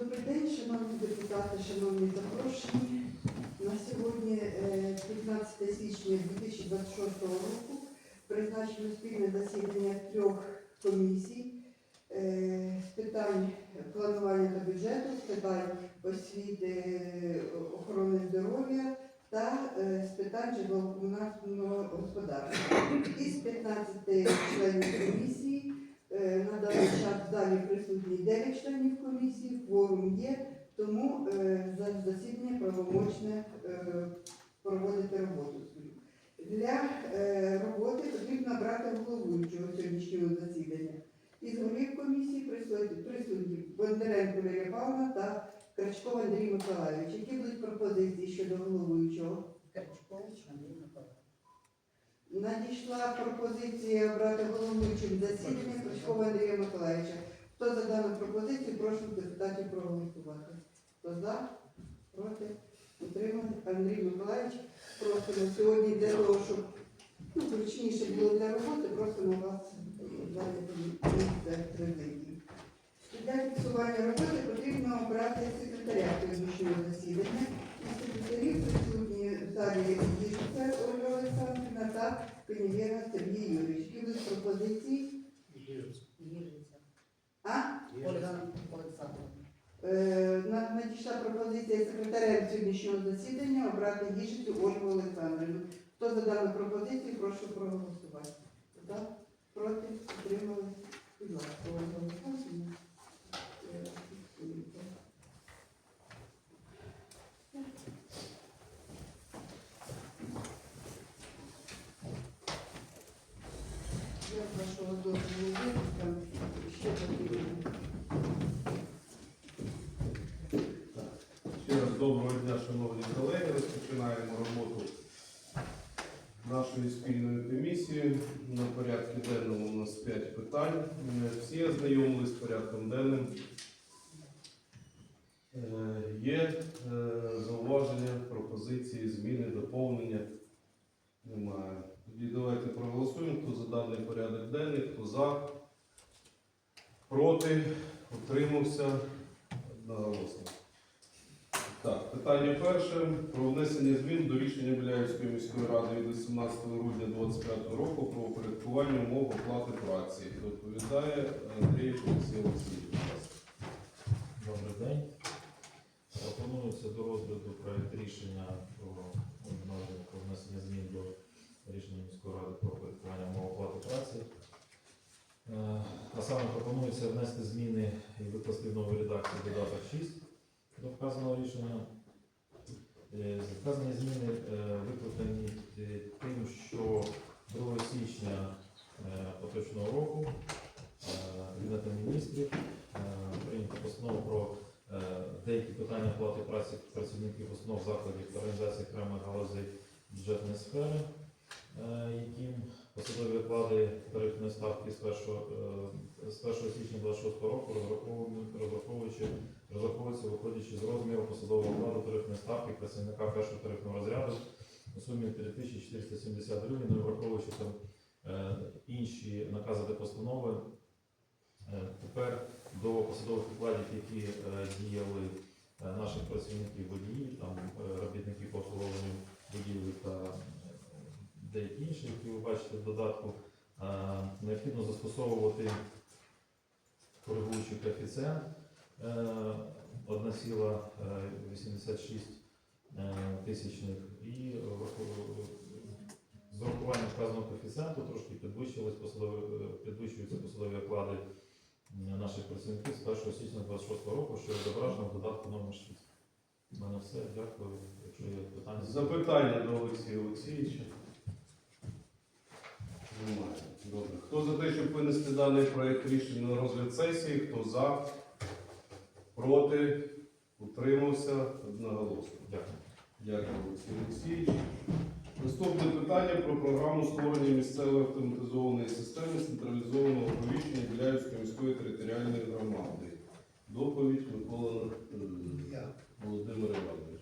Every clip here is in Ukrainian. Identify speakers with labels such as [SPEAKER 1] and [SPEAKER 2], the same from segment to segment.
[SPEAKER 1] Добрий день, шановні депутати, шановні запрошені. На сьогодні, е, 15 січня 2026 року, призначено спільне засідання трьох комісій е, з питань планування та бюджету, з питань освіти, е, охорони здоров'я та е, з питань житлово-комунального господарства. Із 15 членів комісії Е, На даний час в залі присутні 9 членів комісії, кворум є, тому е, за засідання правомочне е, проводити роботу. Для е, роботи потрібно брати головуючого сьогоднішнього засідання. Із голів комісії присутні, Бондаренко Віря Павловна та Крачков Андрій Миколайович. Які будуть пропозиції щодо головуючого?
[SPEAKER 2] Карчкович Андрій Миколаївич.
[SPEAKER 1] Надійшла пропозиція обрати головуючим засідання Крачкова Андрія Миколаївича. Хто за дану пропозицію, прошу депутатів проголосувати. Хто за? Проти? Утриманий? Андрій Миколаївич, просимо сьогодні для того, щоб ну, зручніше було для роботи, просимо вас зайняти місце президії. Для фіксування роботи потрібно обрати секретаря сьогоднішнього засідання. І секретарів присутні в залі Діжиця Ольга Олександрівна та Пенівєра Сергій Юрійович. Які будуть пропозиції?
[SPEAKER 2] Гірниця.
[SPEAKER 1] А?
[SPEAKER 2] Ольга Олександровна.
[SPEAKER 1] Е, на- Надійшла пропозиція секретарем сьогоднішнього засідання обрати Гіжицю Ольгу Олександрівну. Хто за дану пропозицію, прошу проголосувати. За? Проти? Утримали? Будь ласка, Ольга Олександрівна. Е. Я вашого дозволу там ще потрібно.
[SPEAKER 3] Ще раз доброго дня, шановні колеги. Розпочинаємо роботу нашої спільної комісії. На порядку денному у нас 5 питань. Е, Всі ознайомились з порядком денним. Е, Є е, зауваження, пропозиції, зміни, доповнення? Немає. Тоді давайте проголосуємо, хто за даний порядок денний, хто за, проти, утримався одноголосно. Так, питання перше про внесення змін до рішення Біляївської міської ради від 18 грудня 2025 року про упорядкування умов оплати праці. Доповідає Андрій Олексій Олексійович.
[SPEAKER 4] Добрий день. Пропонується до розгляду проект рішення про, про внесення змін до рішення міської ради про порядкування умов оплати праці. Е, А саме пропонується внести зміни і викласти в новій редакції додаток 6 до вказаного рішення. Е, Вказані зміни е, викликані е, тим, що 2 січня поточного року Кабінетом міністрів прийнято постанову про деякі питання оплати праці працівників установ закладів та організацій окремих галузей бюджетної сфери, яким посадові оклади тарифної ставки з 1, е, з 1 січня 2026 року розраховуються виходячи з розміру посадового окладу тарифної ставки працівника першого тарифного розряду у сумі 3470 гривень, і враховуючи там е, інші накази та постанови. Е, Тепер до посадових окладів, які е, діяли е, наших працівників водіїв, там е, робітників по обслуговуванню будівлі та е, деякі інші, які ви бачите в додатку, е, необхідно застосовувати коригуючий коефіцієнт е, 1,86 е, тисячних і з урахуванням вказаного коефіцієнту трошки е, підвищуються посадові оклади наших працівників з 1 січня 2026 року, що відображено в додатку номер 6. У мене все. Дякую. Якщо є питання,
[SPEAKER 3] Запитання до Олексія Олексійовича. Немає. Добре. Хто за те, щоб винести даний проект рішення на розгляд сесії? Хто за? Проти? Утримався? Одноголосно.
[SPEAKER 4] Дякую.
[SPEAKER 3] Дякую, Олексій Олексійович. Наступне питання про програму створення місцевої автоматизованої системи централізованого оповіщення Біляївської міської територіальної громади. Доповідь Микола Володимир Іванович.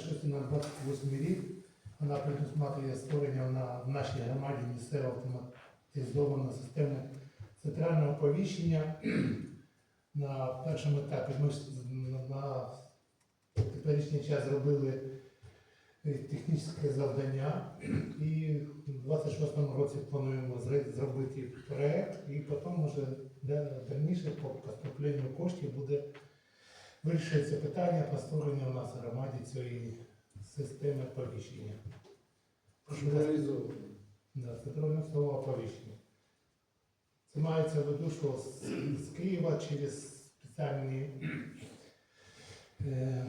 [SPEAKER 5] 26 на 28 рік. Вона предусматриває створення на, в нашій громаді місцевої автомат- Зроблена система центрального оповіщення на першому етапі. Ми на- теперішній час зробили е, технічне завдання і в 26-му році плануємо зробити проект і потім вже дальніше по поступленню коштів буде вирішується питання по створенню у нас в громаді цієї системи оповіщення.
[SPEAKER 6] Реалізовано.
[SPEAKER 5] Да, центральне слово оповіщення. Це мається в виду, що з, з Києва через спеціальні е,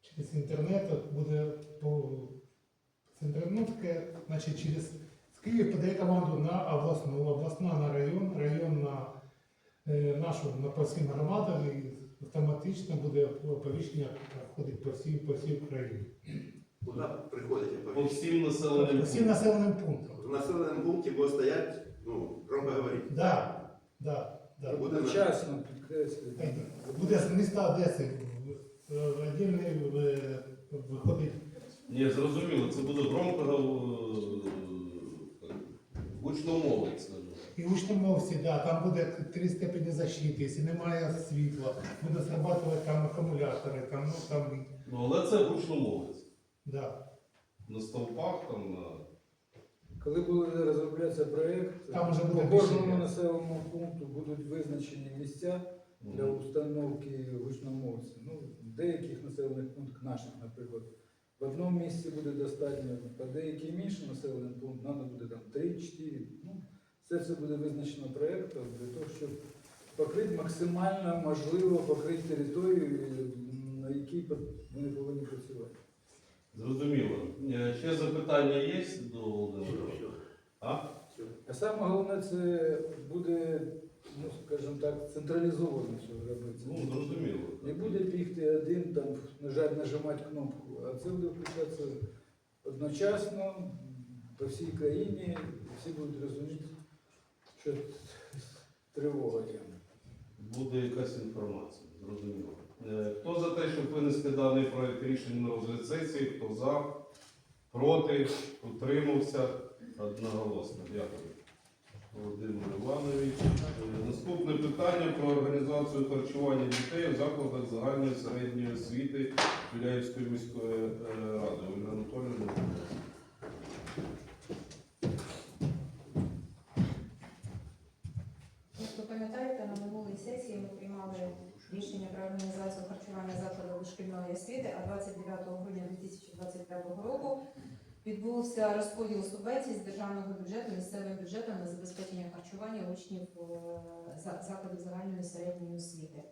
[SPEAKER 5] через інтернет буде по ну, таке, значить, через з Києва подає команду на обласну, обласна на район, район на е, нашу на по всім громадам і автоматично буде оповіщення проходить по всій, по всій Україні.
[SPEAKER 7] Куди приходить
[SPEAKER 3] По
[SPEAKER 7] оповіщення?
[SPEAKER 3] всім населеним
[SPEAKER 5] По всім
[SPEAKER 3] пунктам.
[SPEAKER 5] населеним пунктам.
[SPEAKER 7] В населеному пункті буде стоять, ну, громко говорити.
[SPEAKER 5] Да, да, да.
[SPEAKER 7] Буде на-
[SPEAKER 6] Вчасно підкреслюю.
[SPEAKER 5] Буде з міста Одеси віддільний е, виходить.
[SPEAKER 3] Ні, зрозуміло, це буде громко е, гучно мовить,
[SPEAKER 5] І учномовці, да, там буде три степені защити, якщо немає світла, буде зрабатувати там акумулятори, там, ну там,
[SPEAKER 3] Ну, але це гучно
[SPEAKER 5] да.
[SPEAKER 3] На стовпах, там, на...
[SPEAKER 6] Коли буде розроблятися проєкт,
[SPEAKER 5] Там вже буде
[SPEAKER 6] по кожному
[SPEAKER 5] є.
[SPEAKER 6] населеному пункту будуть визначені місця для установки гучномовців. Ну, в деяких населених пунктах наших, наприклад, в одному місці буде достатньо, по деяким іншим населеним пунктам треба буде там 3-4. Ну, це все буде визначено проєктом для того, щоб покрити максимально можливо покрити територію, на якій вони повинні працювати.
[SPEAKER 3] Зрозуміло. Е, Ще запитання є до Володимира? А?
[SPEAKER 6] А саме головне, це буде, ну скажімо так, централізовано все робиться.
[SPEAKER 3] Ну, зрозуміло.
[SPEAKER 6] Не буде бігти один там, нажати, нажимати кнопку, а це буде включатися одночасно по всій країні, і всі будуть розуміти, що тривога є.
[SPEAKER 3] Буде якась інформація, зрозуміло. Е, Хто за те, щоб винести даний проект рішення на розгляд сесії, хто за, проти, утримався, одноголосно. Дякую. Володимир Іванович. Е, Наступне питання про організацію харчування дітей в закладах загальної середньої освіти Біляївської міської е, ради. Ольга Анатолійовна. будь ласка.
[SPEAKER 8] Як ви пам'ятаєте, на минулій сесії ми приймали рішення про організацію харчування закладів дошкільної освіти, а 29 грудня 2025 року відбувся розподіл субвенцій з державного бюджету місцевим бюджетом на забезпечення харчування учнів е, закладів загальної середньої освіти.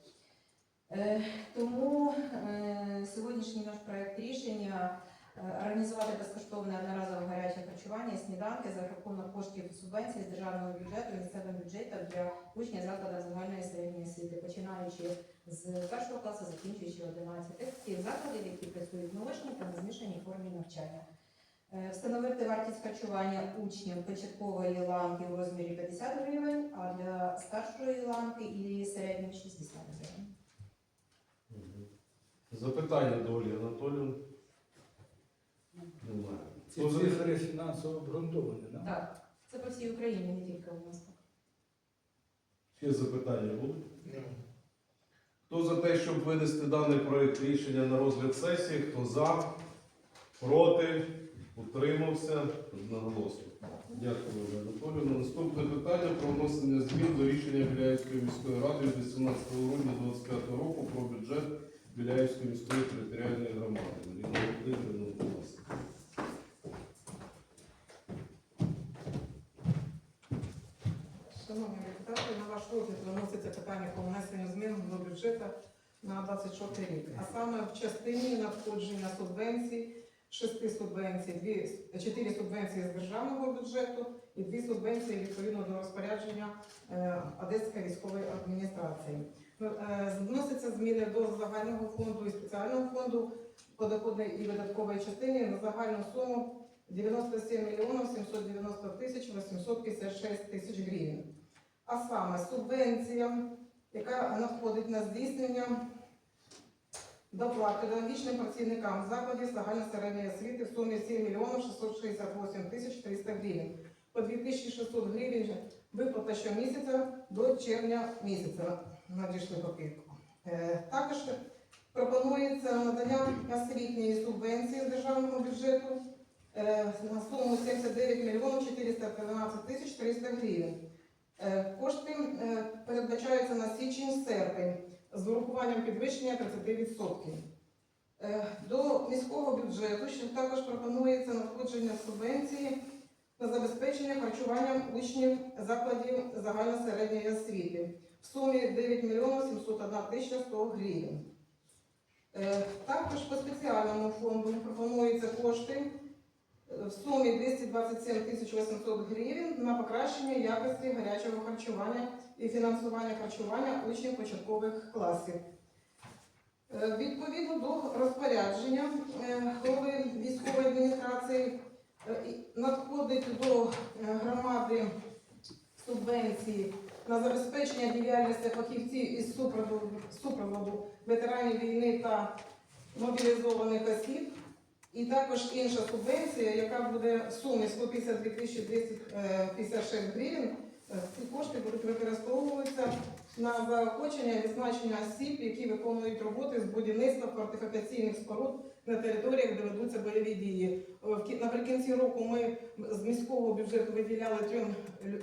[SPEAKER 8] Е, Тому е, сьогоднішній наш проект рішення організувати безкоштовне одноразове гаряче харчування і сніданки за рахунок коштів субвенцій з державного бюджету місцевим бюджетом для учнів закладів загальної середньої освіти, починаючи з першого класу, закінчуючи 11 тих закладів, які працюють на очній та на змішаній формі навчання. Е, Встановити вартість харчування учнів початкової ланки у розмірі 50 гривень, а для старшої ланки і середньої 60 гривень.
[SPEAKER 3] Запитання до Ольги Анатолійовни? Немає.
[SPEAKER 6] Ці
[SPEAKER 3] Хто за-
[SPEAKER 6] цифри фінансово обґрунтовані, да?
[SPEAKER 8] Так, це по всій Україні, не тільки у нас.
[SPEAKER 3] Ще запитання будуть? Хто за те, щоб винести даний проект рішення на розгляд сесії? Хто за? Проти? Утримався? Одноголосно. Дякую, Анатолійовна. Наступне питання про внесення змін до рішення Біляївської міської ради від 18 грудня 2025 року про бюджет Біляївської міської територіальної громади.
[SPEAKER 9] Шановні депутати, на ваш розгляд виноситься питання про внесення змін до бюджету на 26 рік. А саме в частині надходження субвенцій, шести субвенцій, дві, чотири субвенції з державного бюджету і дві субвенції відповідно до розпорядження е, Одеської військової адміністрації. Ну, е, Вносяться зміни до загального фонду і спеціального фонду по доходній і видатковій частині на загальну суму 97 мільйонів 790 тисяч 856 тисяч гривень. А саме субвенція, яка надходить на здійснення доплат педагогічним працівникам закладів загальної середньої освіти в сумі 7 мільйонів 668 тисяч 300 гривень. по 2600 гривень виплата щомісяця до червня місяця надійшли поки. Е, Також пропонується надання освітньої субвенції з державного бюджету е, на суму 79 мільйонів 413 тисяч 300 гривень. Е, Кошти е, передбачаються на січень-серпень з урахуванням підвищення 30%. Е, До міського бюджету ще також пропонується надходження субвенції на забезпечення харчуванням учнів закладів загальносередньої освіти в сумі 9 мільйонів 701 тисяча 100 гривень. Е, Також по спеціальному фонду пропонуються кошти в сумі 227 тисяч 800 гривень на покращення якості гарячого харчування і фінансування харчування учнів початкових класів. Е, Відповідно до розпорядження е, голови військової адміністрації е, надходить до громади субвенції на забезпечення діяльності фахівців із супроводу, супроводу ветеранів війни та мобілізованих осіб. І також інша субвенція, яка буде в сумі 152 тисячі 256 гривень. Е, Ці кошти будуть використовуватися на заохочення і відзначення осіб, які виконують роботи з будівництва фортифікаційних споруд на територіях, де ведуться бойові дії. Е, Наприкінці року ми з міського бюджету виділяли трьом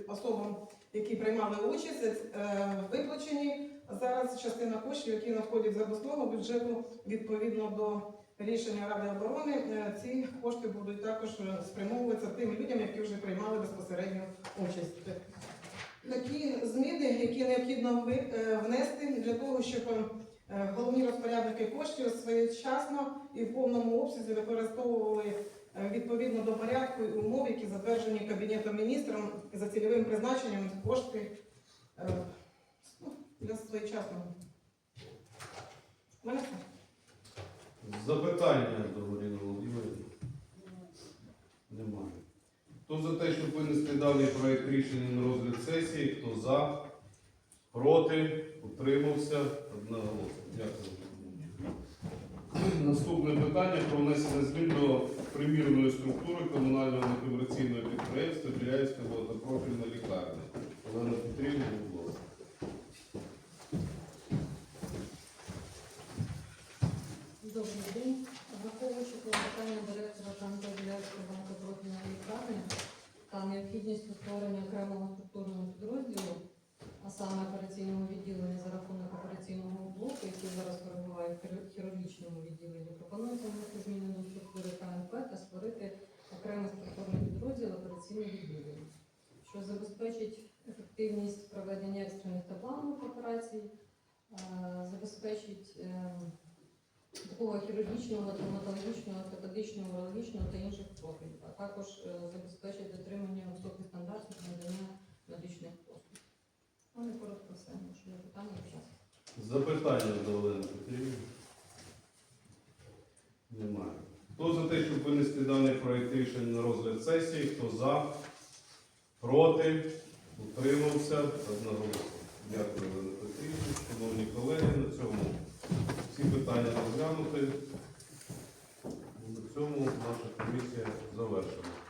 [SPEAKER 9] особам, які приймали участь, е, виплачені. Зараз частина коштів, які надходять з обласного бюджету, відповідно до рішення Ради оборони, е, ці кошти будуть також е, спрямовуватися тим людям, які вже приймали безпосередньо участь. Такі зміни, які необхідно е, внести для того, щоб головні розпорядники коштів своєчасно і в повному обсязі використовували відповідно до порядку і умов, які затверджені Кабінетом міністром за цільовим призначенням кошти ну, для своєчасного. Мене все.
[SPEAKER 3] Запитання до Марини Володимирівни? Немає. Хто за те, щоб винести даний проект рішення на розгляд сесії? Хто за? Проти? Утримався? Одноголосно. Дякую. Наступне питання про внесення змін до примірної структури комунального некомерційного підприємства Біляївська багатопрофільна лікарня. Олена Петрівна, будь ласка.
[SPEAKER 10] Добрий день. Враховуючи клопотання директора Канкобілярської банкопрофільної лікарні та необхідність створення окремого структурного підрозділу, а саме операційного відділення за рахунок операційного блоку, який зараз перебуває в хірургічному відділенні, пропонується внести зміни до структури КНП та створити окремий структурний підрозділ операційне відділення, що забезпечить ефективність проведення екстрених та планових операцій, е, забезпечить ем, такого хірургічного, травматологічного, ортопедичного, урологічного та інших профілів, а також е, забезпечить дотримання високих стандартів надання медичних послуг. Ну, коротко все, якщо є питання, час.
[SPEAKER 3] Запитання до Олени Петрівни? Немає. Хто за те, щоб винести даний проект рішення на розгляд сесії? Хто за? Проти? Утримався? Одноголосно. Дякую, Олена Петрівна. Шановні колеги, на цьому всі питання розглянути. На цьому наша комісія завершена.